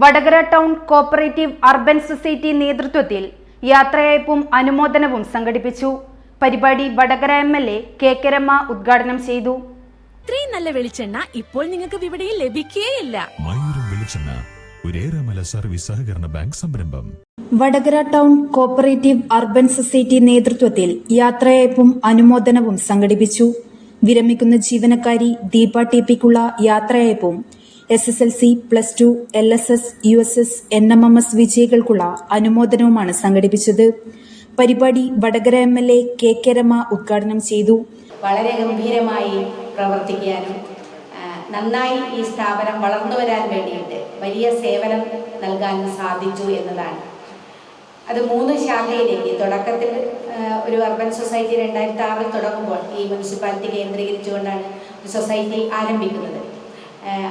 Vadakara town cooperative urban society നേതൃത്വത്തിൽ യാത്രയയപ്പും അനുമോദനവും സംഘടിപ്പിച്ചു. പരിപാടി Vadakara M L A K K Rema ഉദ്ഘാടനം ചെയ്തു. ഇത്രയും നല്ല വെളിച്ചെണ്ണ ഇപ്പോൾ നിങ്ങൾക്ക് വിപണിയിൽ ലഭിക്കുകയില്ല മയൂരം വെളിച്ചെണ്ണ ഒരേറെമല സർവീസ് സഹകരണ ബാങ്ക് സംരംഭം. Vadakara town cooperative urban society നേതൃത്വത്തിൽ യാത്രയയപ്പും അനുമോദനവും സംഘടിപ്പിച്ചു. വിരമിക്കുന്ന ജീവനക്കാരി ദീപ ടി പിക്കുള്ള യാത്രയയപ്പും S S L C plus two L S S U S S N M M S വിജയികൾക്കുള്ള അനുമോദനവുമാണ് സംഘടിപ്പിച്ചത്. പരിപാടി Vadakara M L A K K Rema ഉദ്ഘാടനം ചെയ്തു. വളരെ ഗംഭീരമായി പ്രവർത്തിക്കാനും നന്നായി ഈ സ്ഥാപനം വളർന്നു വരാൻ വേണ്ടിയിട്ട് വലിയ സേവനം നൽകാനും സാധിച്ചു എന്നതാണ്. അത് മൂന്ന് ശാഖയിലേക്ക് തുടക്കത്തിൽ ഒരു അർബൻ സൊസൈറ്റി രണ്ടായിരത്തി ആറിൽ തുടങ്ങുമ്പോൾ ഈ മുനിസിപ്പാലിറ്റി കേന്ദ്രീകരിച്ചുകൊണ്ടാണ് സൊസൈറ്റി ആരംഭിക്കുന്നത്.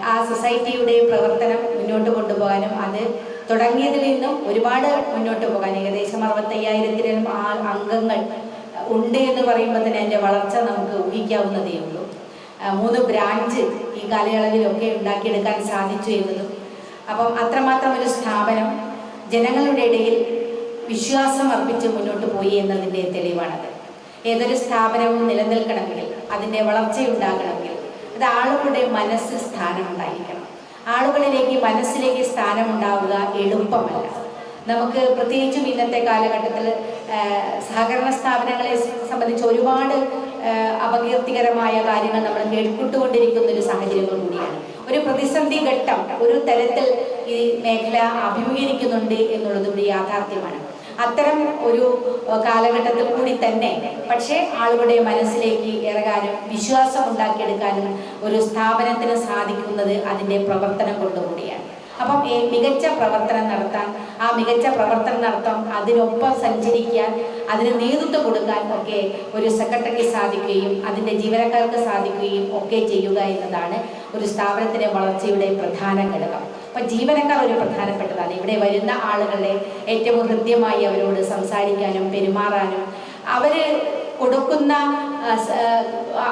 ആ, സൊസൈറ്റിയുടെ പ്രവർത്തനം മുന്നോട്ട് കൊണ്ടുപോകാനും അത് തുടങ്ങിയതിൽ നിന്നും ഒരുപാട് മുന്നോട്ട് പോകാൻ ഏകദേശം അറുപത്തയ്യായിരത്തിലും ആ അംഗങ്ങൾ ഉണ്ട് എന്ന് പറയുമ്പോൾ തന്നെ അതിന്റെ വളർച്ച നമുക്ക് ഊഹിക്കാവുന്നതേ ഉള്ളൂ. മൂന്ന് ബ്രാഞ്ച് ഈ കാലയളവിലൊക്കെ ഉണ്ടാക്കിയെടുക്കാൻ സാധിച്ചു എന്നതും അപ്പം അത്രമാത്രം ഒരു സ്ഥാപനം ജനങ്ങളുടെ ഇടയിൽ വിശ്വാസം അർപ്പിച്ച് മുന്നോട്ട് പോയി എന്നതിന്റെ തെളിവാണത്. ഏതൊരു സ്ഥാപനവും നിലനിൽക്കണമെങ്കിൽ അതിന്റെ വളർച്ചയുണ്ടാകണമെങ്കിൽ അത് ആളുകളുടെ മനസ്സിൽ സ്ഥാനമുണ്ടായിരിക്കണം. ആളുകളിലേക്ക് മനസ്സിലേക്ക് സ്ഥാനമുണ്ടാവുക എളുപ്പമല്ല. നമുക്ക് പ്രത്യേകിച്ചും ഇന്നത്തെ കാലഘട്ടത്തിൽ സഹകരണ സ്ഥാപനങ്ങളെ സംബന്ധിച്ച് ഒരുപാട് അപകീർത്തികരമായ കാര്യങ്ങൾ നമ്മൾ കേൾക്കുകൊണ്ടിരിക്കുന്ന ഒരു സാഹചര്യങ്ങൾ കൂടിയാണ്. ഒരു പ്രതിസന്ധി ഘട്ടം ഒരു തരത്തിൽ ഈ മേഖല അഭിമുഖീകരിക്കുന്നുണ്ട് എന്നുള്ളത് ഒരു യാഥാർത്ഥ്യമാണ്. അത്തരം ഒരു കാലഘട്ടത്തിൽ കൂടി തന്നെ പക്ഷേ ആളുകളുടെ മനസ്സിലേക്ക് ഇറങ്ങാനും വിശ്വാസം ഉണ്ടാക്കിയെടുക്കാനും ഒരു സ്ഥാപനത്തിന് സാധിക്കുന്നത് അതിന്റെ പ്രവർത്തനം കൊണ്ടുകൂടിയാണ്. അപ്പം ഈ മികച്ച പ്രവർത്തനം നടത്താൻ ആ മികച്ച പ്രവർത്തനം നടത്താൻ അതിനൊപ്പം സഞ്ചരിക്കാൻ അതിന് നേതൃത്വം കൊടുക്കാൻ ഒക്കെ ഒരു സെക്രട്ടറിക്ക് സാധിക്കുകയും അതിന്റെ ജീവനക്കാർക്ക് സാധിക്കുകയും ഒക്കെ ചെയ്യുക എന്നതാണ് ഒരു സ്ഥാപനത്തിന്റെ വളർച്ചയുടെ പ്രധാന ഘടകം. അപ്പം ജീവനക്കാർ ഒരു പ്രധാനപ്പെട്ടതാണ്. ഇവിടെ വരുന്ന ആളുകളെ ഏറ്റവും ഹൃദ്യമായി അവരോട് സംസാരിക്കാനും പെരുമാറാനും അവർ കൊടുക്കുന്ന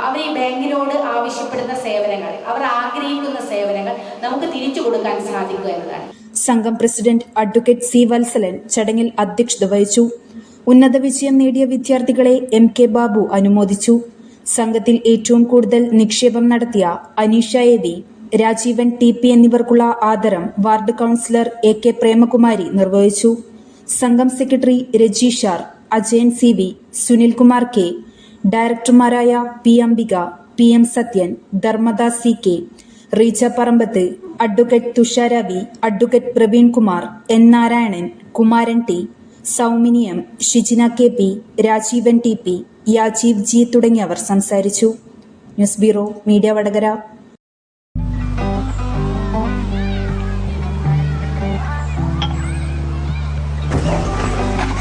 അവർ ഈ ബാങ്കിനോട് ആവശ്യപ്പെടുന്ന സേവനങ്ങൾ അവർ ആഗ്രഹിക്കുന്ന സേവനങ്ങൾ നമുക്ക് തിരിച്ചു കൊടുക്കാൻ സാധിക്കുക എന്നതാണ്. സംഘം പ്രസിഡന്റ് അഡ്വക്കേറ്റ് സി വത്സലൻ ചടങ്ങിൽ അധ്യക്ഷത വഹിച്ചു. ഉന്നത വിജയം നേടിയ വിദ്യാർത്ഥികളെ എം കെ ബാബു അനുമോദിച്ചു. സംഘത്തിൽ ഏറ്റവും കൂടുതൽ നിക്ഷേപം നടത്തിയ Aneesha AV Rajeevan T P എന്നിവർക്കുള്ള ആദരം ward councillor A K Premakumari നിർവഹിച്ചു. സംഘം secretary രജീഷാർ Ajayan C V Sunilkumar K ഡയറക്ടർമാരായ P Ambika P M Sathyan Dharmadas C K Reeja Parambath advocate തുഷാരവി advocate Praveen Kumar N Narayanan Kumaran T സൗമിനിയം Shijina K P Rajeevan T P യാജീവ് G തുടങ്ങിയവർ സംസാരിച്ചു. News bureau media Vadakara.